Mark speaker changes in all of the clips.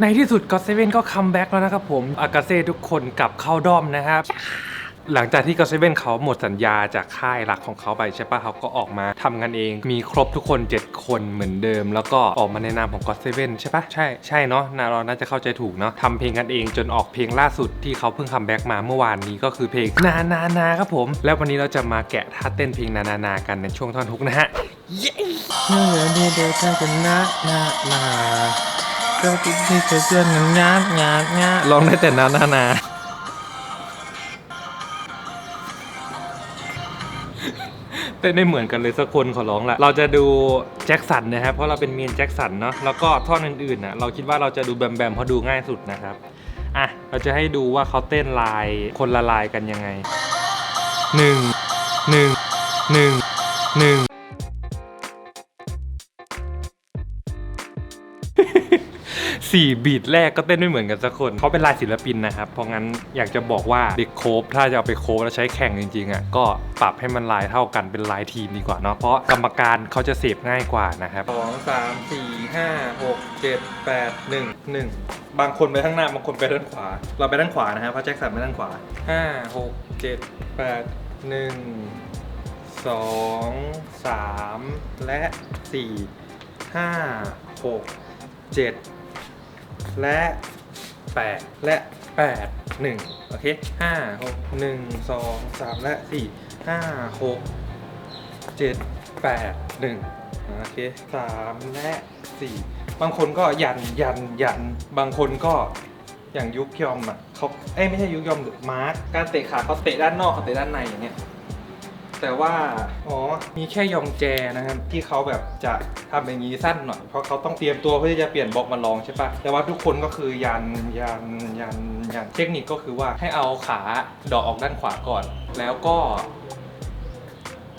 Speaker 1: ในที่สุดก็เซเว่นก็คัมแบ็กแล้วนะครับผมอากาเซ่ทุกคนกลับเข้าด้อมนะครับ หลังจากที่ก็เซเว่นเขาหมดสัญญาจากค่ายหลักของเขาไปใช่ปะเขาก็ออกมาทำกันเอง มีครบทุกคน 7 คนเหมือนเดิม แล้วก็ออกมาในนามของก็เซเว่นใช่ปะใช่ใช่เนาะนาเราน่าจะเข้าใจถูกเนาะทำเพลงกันเองจนออกเพลงล่าสุดที่เขาเพิ่งคัมแบ็กมาเมื่อวานนี้ก็คือเพลงนานานาครับผม แล้ววันนี้เราจะมาแกะท่าเต้นเพลงนานานากันในช่วงท่อนฮุกนะฮะ เย้ เมื่อเดียวเดียวกันนะนานา ก็ที่จะเชื่อนงานงานงานลองได้แต่นานานาเต้นได้เหมือนกันเลยสักคนขอร้องละเราจะดูแจ็คสันนะครับเพราะเราเป็นเมียนแจ็คสันเนาะแล้วก็ท่อนอื่นๆนะเราคิดว่าเราจะดูแบมแบมเพราะดูง่ายสุดนะครับอะเราจะให้ดูว่าเขาเต้นลายคนละลายกันยังไงหนึ่งหนึ่งหนึ่งหนึ่ง สี่บีทแรกก็เต้นไม่เหมือนกันสักคนเขาเป็นลายศิลปินนะครับ เพราะงั้นอยากจะบอกว่าเด็กโคฟถ้าจะเอาไปโคฟแล้วใช้แข่งจริงๆอะก็ปรับให้มันลายเท่ากันเป็นลายทีมดีกว่าเนาะเพราะกรรมการเขาจะเสพง่ายกว่านะครับสองสามสี่ห้าหกเจ็ดแปดหนึ่งหนึ่งบางคนไปข้างหน้าบางคนไปด้านขวา เราไปด้านขวานะครับเพราะแจ็คสันไปด้านขวาห้าหกเจ็ดแปดหนึ่งสองสามและสี่ห้าหกเจ็ด และ 8 และ 8 1 โอเค 5 6 1 2 3 และ 4 5 6 7 8 1 โอเค 3 และ 4 บางคนก็ยันยันยัน บางคนก็อย่างยุคยอมอะเขาเอ้ยไม่ใช่ยุคยอมหรือมาร์กการเตะขาเขาเตะด้านนอกเขาเตะด้านในอย่างเงี้ย แต่ว่า อ๋อ มีแค่ยองแจนะครับที่เขาแบบจะทำอย่างนี้สั้นหน่อย เพราะเขาต้องเตรียมตัวเพื่อที่จะเปลี่ยนบล็อกมาลองใช่ปะแต่ว่าทุกคนก็คือยันยันยันยันเทคนิคก็คือว่าให้เอาขาดอกออกด้านขวาก่อน แล้วก็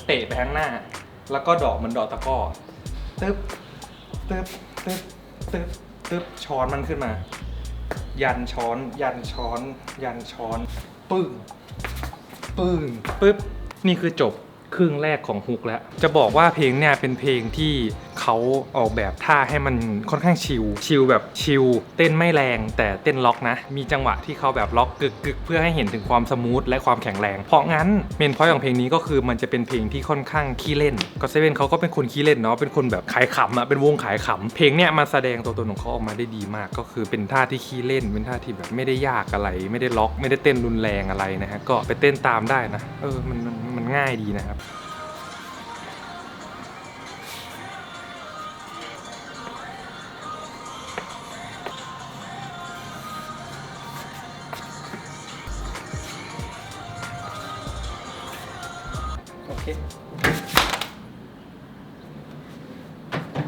Speaker 1: เตะไปข้างหน้า แล้วก็ดอกเหมันดอกตะกร้อตึ๊บตึ๊บตึ๊บตึ๊บตึ๊บช้อนมันขึ้นมา ยันช้อน ยันช้อน ยันช้อน ปึ้งปึ้งปึ๊บ นี่คือจบครึ่งแรกของฮุกแล้ว จะบอกว่าเพลงเนี่ยเป็นเพลงที่เขาออกแบบท่าให้มันค่อนข้างชิล ชิลแบบชิล เต้นไม่แรงแต่เต้นล็อกนะ มีจังหวะที่เขาแบบล็อกกึกกึกเพื่อให้เห็นถึงความสมูทและความแข็งแรง เพราะงั้นเมนพอยของเพลงนี้ก็คือมันจะเป็นเพลงที่ค่อนข้างขี้เล่น ก็เซเว่นเขาก็เป็นคนขี้เล่นเนาะ เป็นคนแบบขายขำอะเป็นวงขายขำ เพลงเนี่ยมาแสดงตัวตนของเขาออกมาได้ดีมาก ก็คือเป็นท่าที่ขี้เล่น เป็นท่าที่แบบไม่ได้ยากอะไร ไม่ได้ล็อก ไม่ได้เต้นรุนแรงอะไรนะฮะ ก็ไปเต้นตามได้นะ เออ มันมันมัน ง่ายดีนะครับ โอเค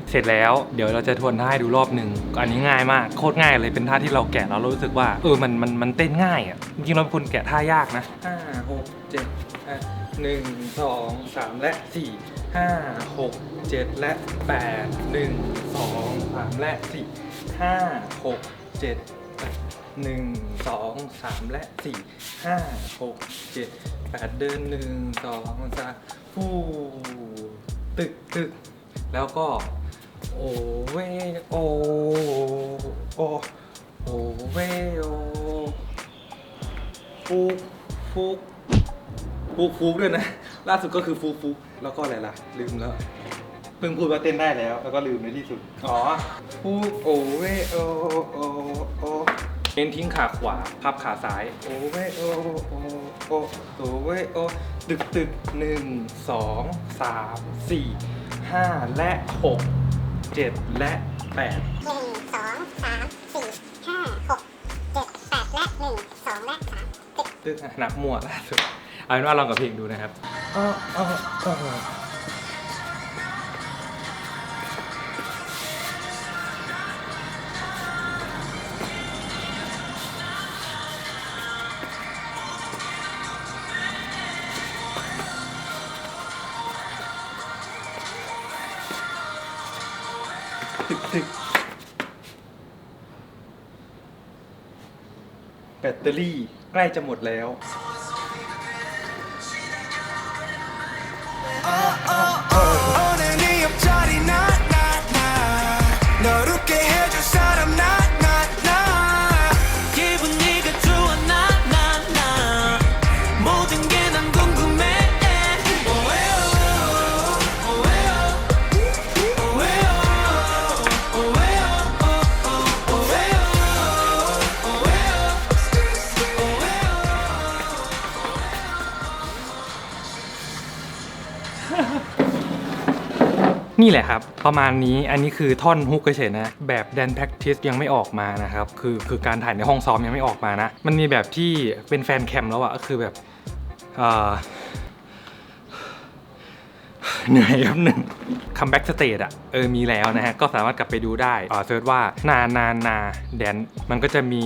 Speaker 1: เสร็จแล้วเดี๋ยวเราจะทวนท่าให้ดูรอบหนึ่งอันนี้ง่ายมากโคตรง่ายเลยเป็นท่าที่เราแกะแล้วเรารู้สึกว่าเออมันมันมันเต้นง่ายอะจริงๆเราเป็นคนแกะท่ายากนะห้าหกเจ็ดแปด หนึ่งสองสามและสี่ห้าหกเจ็ดและแปดหนึ่งสองสามและสี่ห้าหกเจ็ดแปดหนึ่งสองสามและสี่ห้าหกเจ็ดแปดเดินหนึ่งสองสามฟูตึกตึกแล้วก็ โอเวโอโอโอเวโอฟุกฟุก ฟุกฟุกด้วยนะ ล่าสุดก็คือฟุกฟุกแล้วก็อะไรล่ะ ลืมแล้ว เพิ่งพูดว่าเต้นได้แล้ว แล้วก็ลืมในที่สุด อ๋อฟุกโอเวโอโอโอเน้นทิ้งขาขวาพับขาซ้าย โอเวโอโอโอโอเวโอตึกตึกหนึ่งสองสามสี่ห้าและหกเจ็ดและแปด
Speaker 2: หนึ่งสองสามสี่ห้าหกเจ็ดแปดและหนึ่งสองและสามสิบ
Speaker 1: ตึ๊กอะนับมั่วล่าสุด เอาเป็นว่าลองกับเพลงดูนะครับอ้ออ้ออ้อตึกตึกแบตเตอรี่ใกล้จะหมดแล้ว นี่แหละครับ ประมาณนี้อันนี้คือท่อนฮุกเฉยๆนะ แบบแดนแพ็กทิสยังไม่ออกมานะครับ คือคือการถ่ายในห้องซ้อมยังไม่ออกมานะ มันมีแบบที่เป็นแฟนแคมแล้วอะก็คือแบบเหนื่อยครับหนึ่งคัมแบ็กสเตจอะเออมีแล้วนะฮะ ก็สามารถกลับไปดูได้อ่าเซิร์ชว่านานานาแดนมันก็จะมี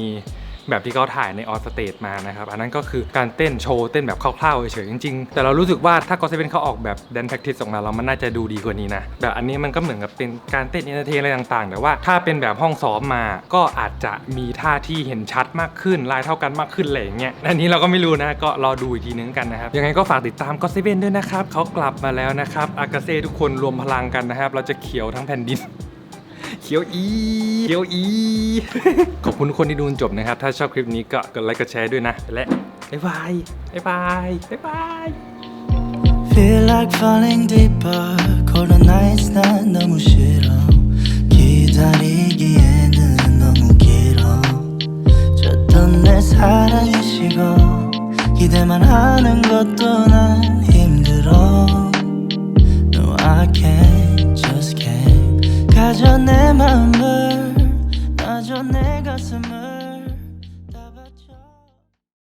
Speaker 1: แบบที่เขาถ่ายในออสเตจมานะครับ อันนั้นก็คือการเต้นโชว์เต้นแบบคร่าวๆเฉยๆจริงๆ แต่เรารู้สึกว่าถ้าก็จะเป็นเขาออกแบบแดนแพ็กทิสออกมาแล้วมันน่าจะดูดีกว่านี้นะ แบบอันนี้มันก็เหมือนกับเป็นการเต้นเอนเตอร์เทนอะไรต่างๆ แต่ว่าถ้าเป็นแบบห้องซ้อมมาก็อาจจะมีท่าที่เห็นชัดมากขึ้นลายเท่ากันมากขึ้นอะไรอย่างเงี้ยอันนี้เราก็ไม่รู้นะก็รอดูอีกทีนึงกันนะครับยังไงก็ฝากติดตามก็เซเว่นด้วยนะครับเขากลับมาแล้วนะครับอากาเซ่ทุกคนรวมพลังกันนะครับเราจะเขียวทั้งแผ่นดิน เขียวอี เขียวอี ขอบคุณทุกคนที่ดูจนจบนะครับ ถ้าชอบคลิปนี้ก็กดไลค์กดแชร์ด้วยนะ และบ๊ายบาย บ๊ายบาย บ๊ายบาย
Speaker 3: Feel like falling deeper cold nights 난 너무 싫어 기다리기에는 너무 길어 줬던 내 사랑이 식어 기대만 하는 것도